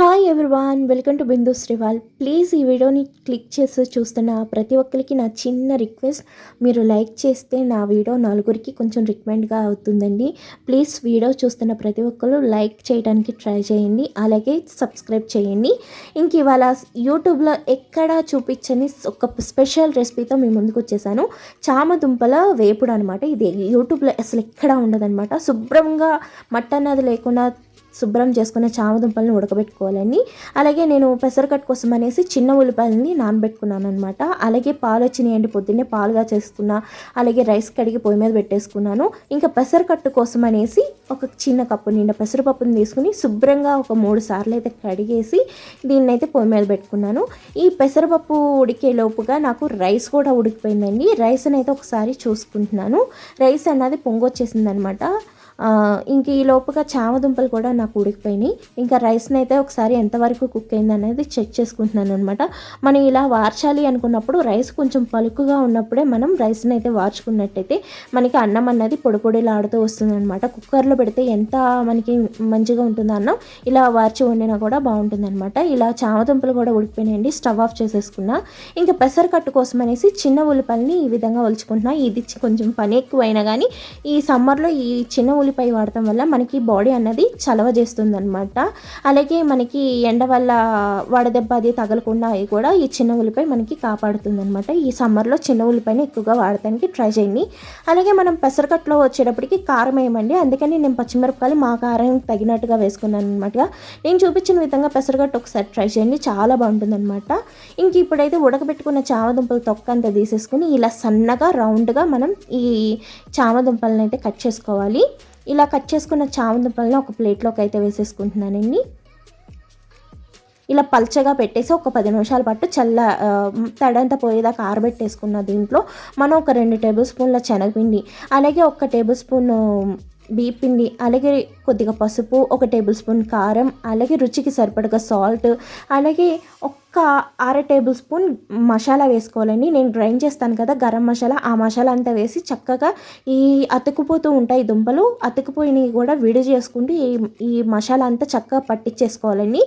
Hi everyone welcome to Bindu Shrival please ఈ వీడియోని click చేసి చూస్తున్న ప్రతి ఒక్కరికి నా చిన్న రిక్వెస్ట్ మీరు లైక్ చేస్తే నా వీడియో నలుగురికి కొంచెం రికమెండ్గా అవుతుందండి. ప్లీజ్ వీడియో చూస్తున్న ప్రతి ఒక్కరు లైక్ చేయడానికి ట్రై చేయండి. అలాగే సబ్స్క్రైబ్ చేయండి. ఇంక ఇవాళ యూట్యూబ్లో ఎక్కడా చూపించని ఒక స్పెషల్ రెసిపీతో మీ ముందుకు వచ్చేసాను. చామదుంపల వేపుడు అనమాట ఇది. యూట్యూబ్లో అసలు ఎక్కడా ఉండదనమాట శుభ్రంగా మట్టన్నది లేకుండా శుభ్రం చేసుకున్న చామదుంపలను ఉడకబెట్టుకోవాలని. అలాగే నేను పెసరకట్ కోసం అనేసి చిన్న ఉల్లిపాయలని నానబెట్టుకున్నాను అనమాట అలాగే పాలు వచ్చినాయండి పొద్దున్నే పాలుగా చేసుకున్నా అలాగే రైస్ కడిగి పొయ్యి మీద పెట్టేసుకున్నాను. ఇంకా పెసరకట్టు కోసం అనేసి ఒక చిన్న కప్పు నిండా పెసరపప్పుని తీసుకుని శుభ్రంగా ఒక మూడు సార్లు అయితే కడిగేసి దీన్ని అయితే పొయ్యి మీద పెట్టుకున్నాను. ఈ పెసరపప్పు ఉడికే లోపుగా నాకు రైస్ కూడా ఉడికిపోయిందండి. రైస్ని అయితే ఒకసారి చూసుకుంటున్నాను. రైస్ అన్నది పొంగొచ్చేసింది అనమాట ఇంక ఈ లోపుగా చామదుంపలు కూడా నాకు ఉడికిపోయినాయి. ఇంకా రైస్ని అయితే ఒకసారి ఎంతవరకు కుక్ అయింది అనేది చెక్ చేసుకుంటున్నాను అనమాట మనం ఇలా వార్చాలి అనుకున్నప్పుడు రైస్ కొంచెం పలుకుగా ఉన్నప్పుడే మనం రైస్ని అయితే వార్చుకున్నట్టయితే మనకి అన్నం అన్నది పొడి పొడిలాడుతూ వస్తుంది అనమాట కుక్కర్లో పెడితే ఎంత మనకి మంచిగా ఉంటుందో అన్నం ఇలా వార్చి వండినా కూడా బాగుంటుంది అనమాట ఇలా చామదుంపలు కూడా ఉడికిపోయినాయండి. Stove off చేసేసుకున్నా. ఇంకా పెసరకట్టు కోసం అనేసి చిన్న ఉల్లిపాయలని ఈ విధంగా ఒలుచుకుంటున్నా. ఇది కొంచెం పని ఎక్కువైనా కానీ ఈ సమ్మర్లో ఈ చిన్న ఉల్లి ఉల్లిపాయ వాడటం వల్ల మనకి బాడీ అన్నది చలవ చేస్తుంది అనమాట అలాగే మనకి ఎండ వల్ల వడదెబ్బ అది తగలకుండా అవి కూడా ఈ చిన్న ఉల్లిపాయ మనకి కాపాడుతుంది అనమాట ఈ సమ్మర్లో చిన్న ఉల్లిపాయని ఎక్కువగా వాడటానికి ట్రై చేయండి. అలాగే మనం పెసరకట్లో వచ్చేటప్పటికి కారం వేయమండి. అందుకని నేను పచ్చిమిరపకాయలు మా కారం తగినట్టుగా వేసుకున్నాను అనమాట నేను చూపించిన విధంగా పెసరకట్టు ఒకసారి ట్రై చేయండి. చాలా బాగుంటుంది అనమాట ఇంక ఇప్పుడైతే ఉడకబెట్టుకున్న చామదుంపలు తొక్క అంతా తీసేసుకుని ఇలా సన్నగా రౌండ్గా మనం ఈ చామదుంపలను అయితే కట్ చేసుకోవాలి. ఇలా కట్ చేసుకున్న చామదుంపలను ఒక ప్లేట్లోకి అయితే వేసేసుకుంటున్నానండి ఇలా పల్చగా పెట్టేసి ఒక పది నిమిషాల పాటు చల్ల తడంతా పోయేదాకా ఆరబెట్టేసుకున్న దీంట్లో మనం ఒక రెండు టేబుల్ స్పూన్ల శనగపిండి అలాగే ఒక టేబుల్ స్పూన్ పిండి అలాగే కొద్దిగా పసుపు ఒక టేబుల్ స్పూన్ కారం అలాగే రుచికి సరిపడగా సాల్ట్ అలాగే ఒక్క అర టేబుల్ స్పూన్ మసాలా వేసుకోవాలండి. నేను గ్రైండ్ చేస్తాను కదా గరం మసాలా ఆ మసాలా అంతా వేసి చక్కగా ఈ అతుకుపోతూ ఉంటాయి దుంపలు అతుకుపోయినవి కూడా విడి చేసుకుంటూ ఈ ఈ మసాలా అంతా చక్కగా పట్టించేసుకోవాలండి.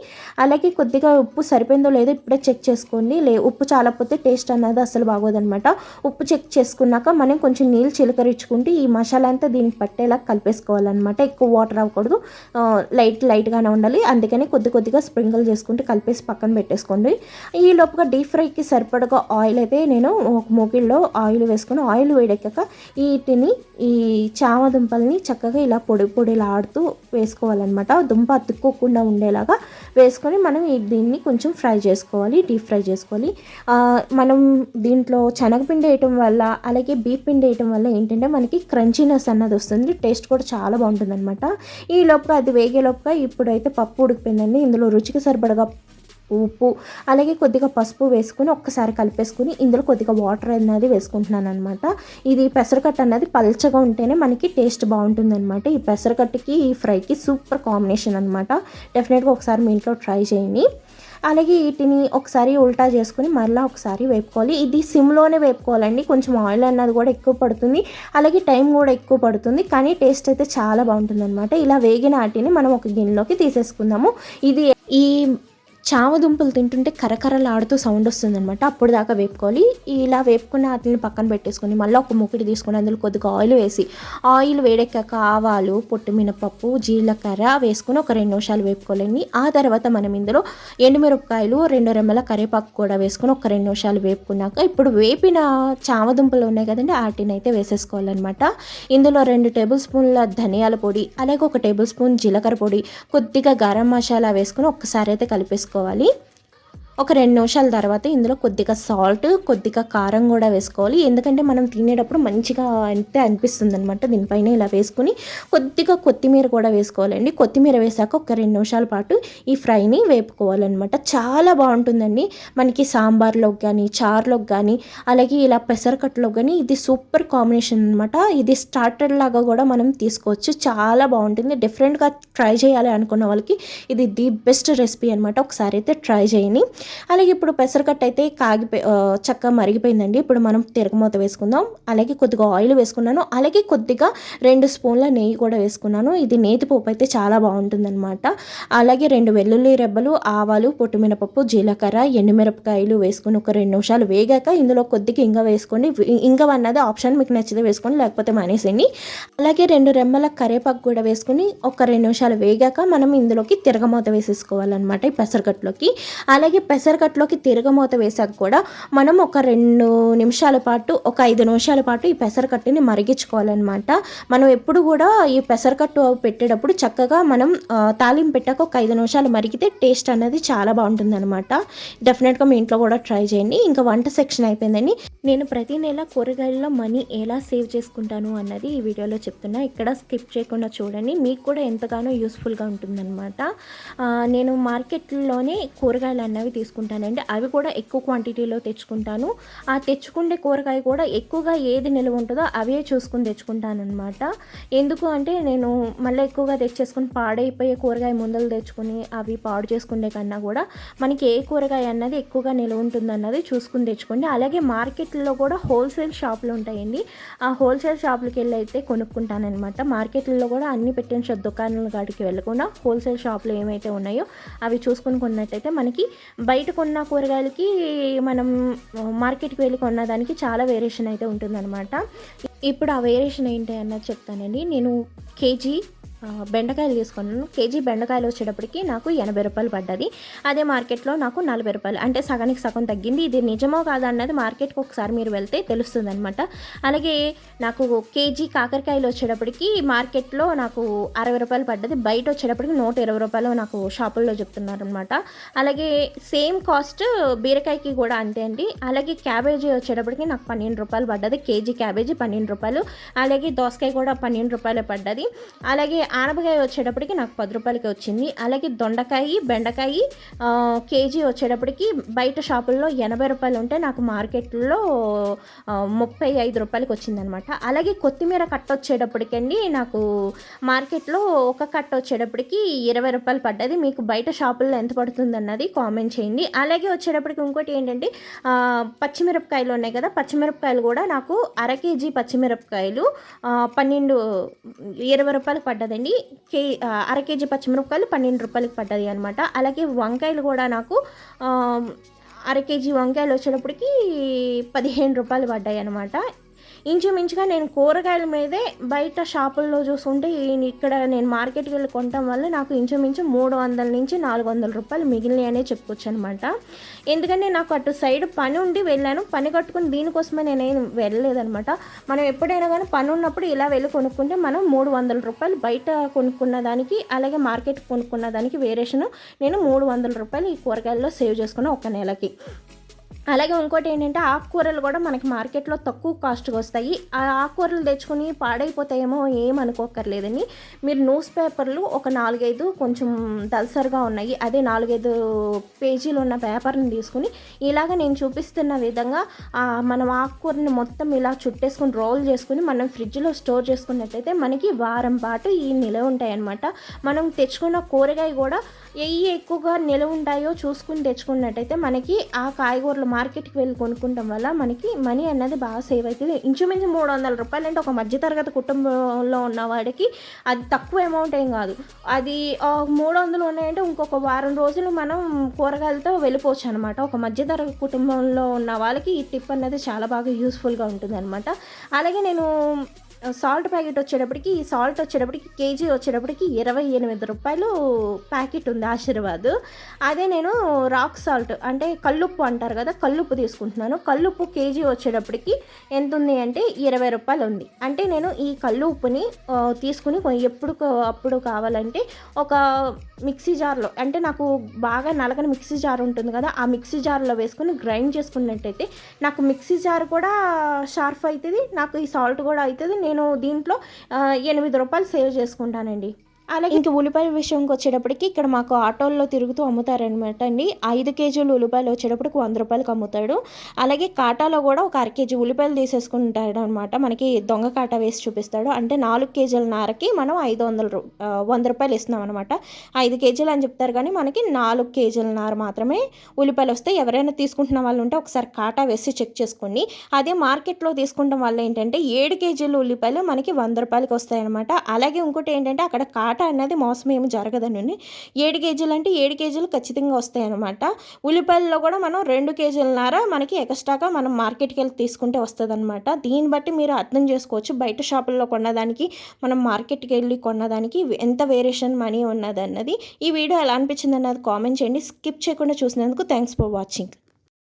అలాగే కొద్దిగా ఉప్పు సరిపోయిందో లేదో ఇప్పుడే చెక్ చేసుకోండి. లే ఉప్పు చాలకపోతే టేస్ట్ అన్నది అసలు బాగోదనమాట ఉప్పు చెక్ చేసుకున్నాక మనం కొంచెం నీళ్ళు చిలకరించుకుంటూ ఈ మసాలా అంతా దీనికి పట్టేలా కలిపేసుకోవాలన్నమాట. ఎక్కువ వాటర్ ఉండకూడదు లైట్ లైట్గానే ఉండాలి. అందుకని కొద్ది కొద్దిగా స్ప్రింకిల్ చేసుకుంటూ కలిపేసి పక్కన పెట్టేసుకోండి. ఈ లోపుగా డీప్ ఫ్రైకి సరిపడగా ఆయిల్ అయితే నేను ఒక మూగిల్లో ఆయిల్ వేసుకుని ఆయిల్ వేడెక్కాక వీటిని ఈ చామ దుంపల్ని చక్కగా ఇలా పొడి పొడిలాడుతూ వేసుకోవాలన్నమాట. దుంప అతుక్కోకుండా ఉండేలాగా వేసుకొని మనం దీన్ని కొంచెం ఫ్రై చేసుకోవాలి డీప్ ఫ్రై చేసుకోవాలి. మనం దీంట్లో శనగపిండి వేయటం వల్ల అలాగే బీప్ పిండి వేయటం వల్ల ఏంటంటే మనకి క్రంచీనెస్ అన్నది వస్తుంది. టేస్ట్ కూడా చాలా బాగుంటుంది అనమాట ఈ లోపుగా అది వేగే లోపుగా ఇప్పుడైతే పప్పు ఉడికిపోయిందండి. ఇందులో రుచికి సరిపడగా ఉప్పు అలాగే కొద్దిగా పసుపు వేసుకుని ఒక్కసారి కలిపేసుకుని ఇందులో కొద్దిగా వాటర్ అనేది వేసుకుంటున్నాను అనమాట ఇది పెసరకట్ట అన్నది పల్చగా ఉంటేనే మనకి టేస్ట్ బాగుంటుంది అనమాట ఈ పెసరకట్టుకి ఈ ఫ్రైకి సూపర్ కాంబినేషన్ అనమాట డెఫినెట్గా ఒకసారి మీ ఇంట్లో ట్రై చేయండి. అలాగే వీటిని ఒకసారి ఉల్టా చేసుకుని మరలా ఒకసారి వేపుకోవాలి. ఇది సిమ్లోనే వేపుకోవాలండి. కొంచెం ఆయిల్ అన్నది కూడా ఎక్కువ పడుతుంది. అలాగే టైం కూడా ఎక్కువ పడుతుంది. కానీ టేస్ట్ అయితే చాలా బాగుంటుంది అనమాట ఇలా వేగిన వాటిని మనం ఒక గిన్నెలోకి తీసేసుకుందాము. ఇది ఈ చామదుంపలు తింటుంటే కరకరలాడుతూ సౌండ్ వస్తుంది అనమాట అప్పుడు దాకా వేపుకోవాలి. ఇలా వేపుకున్న వాటిని పక్కన పెట్టేసుకొని మళ్ళీ ఒక ముక్కటి తీసుకొని అందులో కొద్దిగా ఆయిల్ వేసి ఆయిల్ వేడెక్కాక ఆవాలు పొట్టు మినపప్పు జీలకర్ర వేసుకొని ఒక రెండు నిమిషాలు వేపుకోలేని ఆ తర్వాత మనం ఇందులో ఎండుమిరపకాయలు రెండు రెమ్మల కరివేపాకు కూడా వేసుకొని ఒక రెండు నిమిషాలు వేపుకున్నాక ఇప్పుడు వేపిన చామదుంపలు ఉన్నాయి కదండి వాటిని అయితే వేసేసుకోవాలన్నమాట. ఇందులో రెండు టేబుల్ స్పూన్ల ధనియాల పొడి అలాగే ఒక టేబుల్ స్పూన్ జీలకర్ర పొడి కొద్దిగా గరం మసాలా వేసుకొని ఒక్కసారి అయితే కలిపేసుకోవాలి. వేసుకోవాలి ఒక రెండు నిమిషాల తర్వాత ఇందులో కొద్దిగా సాల్ట్ కొద్దిగా కారం కూడా వేసుకోవాలి. ఎందుకంటే మనం తినేటప్పుడు మంచిగా అంటే అనిపిస్తుంది అనమాట దీనిపైన ఇలా వేసుకుని కొద్దిగా కొత్తిమీర కూడా వేసుకోవాలండి. కొత్తిమీర వేసాక ఒక రెండు నిమిషాల పాటు ఈ ఫ్రైని వేపుకోవాలన్నమాట. చాలా బాగుంటుందండి. మనకి సాంబార్లోకి కానీ చారులోకి కానీ అలాగే ఇలా పెసరకట్టులోకి కానీ ఇది సూపర్ కాంబినేషన్ అనమాట ఇది స్టార్టర్ లాగా కూడా మనం తీసుకోవచ్చు. చాలా బాగుంటుంది. డిఫరెంట్గా ట్రై చేయాలి అనుకున్న వాళ్ళకి ఇది ది బెస్ట్ రెసిపీ అనమాట ఒకసారి అయితే ట్రై చేయని అలాగే ఇప్పుడు పెసరకట్ట అయితే కాగిపోయి చక్కగా మరిగిపోయిందండి. ఇప్పుడు మనం తిరగమూత వేసుకుందాం. అలాగే కొద్దిగా ఆయిల్ వేసుకున్నాను. అలాగే కొద్దిగా రెండు స్పూన్ల నెయ్యి కూడా వేసుకున్నాను. ఇది నేతిపోపు అయితే చాలా బాగుంటుందన్నమాట. అలాగే రెండు వెల్లుల్లి రెబ్బలు ఆవాలు పొట్టుమినపప్పు జీలకర్ర ఎండుమిరపకాయలు వేసుకుని ఒక రెండు నిమిషాలు వేగాక ఇందులో కొద్దిగా ఇంగ వేసుకోండి. ఇంగ అన్నది ఆప్షన్ మీకు నచ్చితే వేసుకోండి లేకపోతే మానేసేయండి. అలాగే రెండు రెమ్మల కరేపాకు కూడా వేసుకుని ఒక రెండు నిమిషాలు వేగాక మనం ఇందులోకి తిరగమూత వేసేసుకోవాలన్నమాట ఈ పెసరకట్లోకి అలాగే పెసరకట్లోకి తిరగమూత వేసాక కూడా మనం ఒక రెండు నిమిషాల పాటు ఒక ఐదు నిమిషాల పాటు ఈ పెసరకట్టుని మరిగించుకోవాలన్నమాట. మనం ఎప్పుడు కూడా ఈ పెసరకట్టు పెట్టేటప్పుడు చక్కగా మనం తాలింపు పెట్టాక ఒక ఐదు నిమిషాలు మరిగితే టేస్ట్ అనేది చాలా బాగుంటుంది అనమాట డెఫినెట్గా మీ ఇంట్లో కూడా ట్రై చేయండి. ఇంకా వంట సెక్షన్ అయిపోయిందని నేను ప్రతి నెల కూరగాయల్లో మనీ ఎలా సేవ్ చేసుకుంటాను అన్నది ఈ వీడియోలో చెప్తున్నా. ఇక్కడ స్కిప్ చేయకుండా చూడండి. మీకు కూడా ఎంతగానో యూస్ఫుల్గా ఉంటుందన్నమాట. నేను మార్కెట్లోనే కూరగాయలు అన్నవి తీసుకుంటానండి. అవి కూడా ఎక్కువ క్వాంటిటీలో తెచ్చుకుంటాను. ఆ తెచ్చుకునే కూరగాయ కూడా ఎక్కువగా ఏది నిల్వ ఉంటుందో అవే చూసుకుని తెచ్చుకుంటాను అనమాట ఎందుకు అంటే నేను మళ్ళీ ఎక్కువగా తెచ్చేసుకుని పాడైపోయే కూరగాయ ముందలు తెచ్చుకుని అవి పాడు చేసుకునే కన్నా కూడా మనకి ఏ కూరగాయ అన్నది ఎక్కువగా నిల్వ ఉంటుంది అన్నది చూసుకుని తెచ్చుకోండి. అలాగే మార్కెట్లో కూడా హోల్సేల్ షాపులు ఉంటాయండి. ఆ హోల్సేల్ షాపులకి వెళ్ళి అయితే కొనుక్కుంటానమాట మార్కెట్లో కూడా అన్ని పెట్టిన దుకాణాల కాడికి వెళ్ళకుండా హోల్సేల్ షాపులు ఏమైతే ఉన్నాయో అవి చూసుకుని కొన్నట్టయితే మనకి బయట కొన్న కూరగాయలకి మనం మార్కెట్కి వెళ్ళి కొన్నదానికి చాలా వేరియేషన్ అయితే ఉంటుందన్నమాట. ఇప్పుడు ఆ వేరియేషన్ ఏంటి అన్నది చెప్తానండి. నేను కేజీ బెండకాయలు తీసుకున్నాను. కేజీ బెండకాయలు వచ్చేటప్పటికి నాకు ఎనభై రూపాయలు పడ్డది. అదే మార్కెట్లో నాకు నలభై రూపాయలు. అంటే సగానికి సగం తగ్గింది. ఇది నిజమో కాదా అన్నది మార్కెట్కి ఒకసారి మీరు వెళ్తే తెలుస్తుంది అనమాట అలాగే నాకు కేజీ కాకరకాయలు వచ్చేటప్పటికి మార్కెట్లో నాకు అరవై రూపాయలు పడ్డది. బయట వచ్చేటప్పటికి నూట ఇరవై రూపాయలు నాకు షాపుల్లో చెప్తున్నారు అనమాట అలాగే సేమ్ కాస్ట్ బీరకాయకి కూడా అంతే అండి. అలాగే క్యాబేజీ వచ్చేటప్పటికి నాకు పన్నెండు రూపాయలు పడ్డది. కేజీ క్యాబేజీ పన్నెండు రూపాయలు. అలాగే దోసకాయ కూడా పన్నెండు రూపాయలు పడ్డది. అలాగే ఆనపకాయ వచ్చేటప్పటికి నాకు పది రూపాయలకి వచ్చింది. అలాగే దొండకాయ బెండకాయ కేజీ వచ్చేటప్పటికి బయట షాపుల్లో ఎనభై రూపాయలు ఉంటే నాకు మార్కెట్లో ముప్పై ఐదు రూపాయలకి వచ్చిందనమాట. అలాగే కొత్తిమీర కట్ట వచ్చేటప్పటికండి నాకు మార్కెట్లో ఒక కట్ట వచ్చేటప్పటికి ఇరవై రూపాయలు పడ్డది. మీకు బయట షాపుల్లో ఎంత పడుతుంది అన్నది కామెంట్ చేయండి. అలాగే వచ్చేటప్పటికి ఇంకోటి ఏంటంటే పచ్చిమిరపకాయలు ఉన్నాయి కదా పచ్చిమిరపకాయలు కూడా నాకు అర కేజీ పచ్చిమిరపకాయలు పన్నెండు ఇరవై రూపాయలు పడ్డదండి. అండి కే అర కేజీ పచ్చిమిరపకాయలు పన్నెండు రూపాయలకి పడ్డది అనమాట అలాగే వంకాయలు కూడా నాకు అర కేజీ వంకాయలు వచ్చేటప్పటికి పదిహేను రూపాయలు పడ్డాయి అనమాట ఇంచుమించుగా నేను కూరగాయల మీదే బయట షాపుల్లో చూసుకుంటే ఇక్కడ నేను మార్కెట్కి వెళ్ళి కొనటం వల్ల నాకు ఇంచుమించు మూడు వందల నుంచి నాలుగు వందల రూపాయలు మిగిలినాయి అనే చెప్పుకోవచ్చు అనమాట ఎందుకంటే నాకు అటు సైడ్ పని ఉండి వెళ్ళాను. పని కట్టుకుని దీనికోసమే నేనేం వెళ్ళలేదనమాట మనం ఎప్పుడైనా కానీ పని ఉన్నప్పుడు ఇలా వెళ్ళి కొనుక్కుంటే మనం మూడు వందల రూపాయలు బయట కొనుక్కున్న దానికి అలాగే మార్కెట్ కొనుక్కున్న దానికి వేరియేషన్ నేను మూడు వందల రూపాయలు ఈ కూరగాయల్లో సేవ్ చేసుకున్నాను ఒక నెలకి. అలాగే ఇంకోటి ఏంటంటే ఆకుకూరలు కూడా మనకి మార్కెట్లో తక్కువ కాస్ట్కి వస్తాయి. ఆ ఆకుకూరలు తెచ్చుకుని పాడైపోతాయేమో ఏమనుకోకర్లేదని మీరు న్యూస్ పేపర్లు ఒక నాలుగైదు కొంచెం దల్సర్గా ఉన్నాయి. అదే నాలుగైదు పేజీలు ఉన్న పేపర్ని తీసుకుని ఇలాగ నేను చూపిస్తున్న విధంగా మనం ఆకుకూరని మొత్తం ఇలా చుట్టేసుకుని రోల్ చేసుకుని మనం ఫ్రిడ్జ్లో స్టోర్ చేసుకున్నట్టయితే మనకి వారం పాటు ఈ నిలవ ఉంటాయి అన్నమాట మనం తెచ్చుకున్న కూరగాయ కూడా ఏ ఎక్కువగా నిలవ ఉంటాయో చూసుకుని తెచ్చుకున్నట్టయితే మనకి ఆ కాయగూరలు మార్కెట్కి వెళ్ళి కొనుక్కుంటాం వల్ల మనకి మనీ అన్నది బాగా సేవ్ అవుతుంది. ఇంచుమించు మూడు వందల రూపాయలు అంటే ఒక మధ్యతరగతి కుటుంబంలో ఉన్న వాడికి అది తక్కువ అమౌంట్ ఏం కాదు. అది మూడు వందలు ఉన్నాయంటే ఇంకొక వారం రోజులు మనం కూరగాయలతో వెళ్ళిపోవచ్చు అనమాట ఒక మధ్యతరగతి కుటుంబంలో ఉన్న వాళ్ళకి ఈ టిప్ అనేది చాలా బాగా యూస్ఫుల్గా ఉంటుంది అనమాట అలాగే నేను సాల్ట్ ప్యాకెట్ వచ్చేటప్పటికి ఈ సాల్ట్ వచ్చేటప్పటికి కేజీ వచ్చేటప్పటికి ఇరవై ఎనిమిది రూపాయలు ప్యాకెట్ ఉంది ఆశీర్వాద్. అదే నేను రాక్ సాల్ట్ అంటే కల్లుప్పు అంటారు కదా కల్లుప్పు తీసుకుంటున్నాను. కల్లుప్పు కేజీ వచ్చేటప్పటికి ఎంత ఉంది అంటే ఇరవై రూపాయలు ఉంది. అంటే నేను ఈ కల్లు ఉప్పుని తీసుకుని ఎప్పుడు అప్పుడు కావాలంటే ఒక మిక్సీ జార్లో అంటే నాకు బాగా నలగని మిక్సీ జార్ ఉంటుంది కదా ఆ మిక్సీ జార్లో వేసుకుని గ్రైండ్ చేసుకున్నట్టయితే నాకు మిక్సీ జార్ కూడా షార్ప్ అవుతుంది నాకు ఈ సాల్ట్ కూడా అవుతుంది నేను నేను దీంట్లో ఎనిమిది రూపాయలు సేవ్ చేసుకుంటానండి. అలాగే ఇంక ఉల్లిపాయల విషయంకి వచ్చేటప్పటికి ఇక్కడ మాకు ఆటోల్లో తిరుగుతూ అమ్ముతారనమాట అండి. ఐదు కేజీలు ఉల్లిపాయలు వచ్చేటప్పటికి వంద రూపాయలకి అమ్ముతాడు. అలాగే కాటాలో కూడా ఒక అర కేజీ ఉల్లిపాయలు తీసేసుకుంటాడు అనమాట మనకి దొంగ కాటా వేసి చూపిస్తాడు. అంటే నాలుగు కేజీల నారకి మనం ఐదు వందల రూ వంద రూపాయలు ఇస్తున్నాం అనమాట ఐదు కేజీలు అని చెప్తారు కానీ మనకి నాలుగు కేజీల నార మాత్రమే ఉల్లిపాయలు వస్తాయి. ఎవరైనా తీసుకుంటున్న వాళ్ళు ఉంటే ఒకసారి కాటా వేసి చెక్ చేసుకోండి అదే మార్కెట్లో తీసుకుంటాం వల్ల ఏంటంటే ఏడు కేజీలు ఉల్లిపాయలు మనకి వంద రూపాయలకి వస్తాయన్నమాట. అలాగే ఇంకోటి ఏంటంటే అక్కడ కాటా అనేది మోసం ఏమి జరగదండి ఏడు కేజీలు అంటే ఏడు కేజీలు ఖచ్చితంగా వస్తాయి అనమాట ఉల్లిపాయల్లో కూడా మనం రెండు కేజీలన్నర మనకి ఎక్స్ట్రాగా మనం మార్కెట్కి వెళ్ళి తీసుకుంటే వస్తుంది అనమాట దీన్ని బట్టి మీరు అర్థం చేసుకోవచ్చు. బయట షాపుల్లో కొన్నదానికి మనం మార్కెట్కి వెళ్ళి కొన్నదానికి ఎంత వేరియేషన్ మనీ ఉన్నది అన్నది ఈ వీడియో ఎలా అనిపించింది అన్నది కామెంట్ చేయండి. స్కిప్ చేయకుండా చూసినందుకు థ్యాంక్స్ ఫర్ వాచింగ్.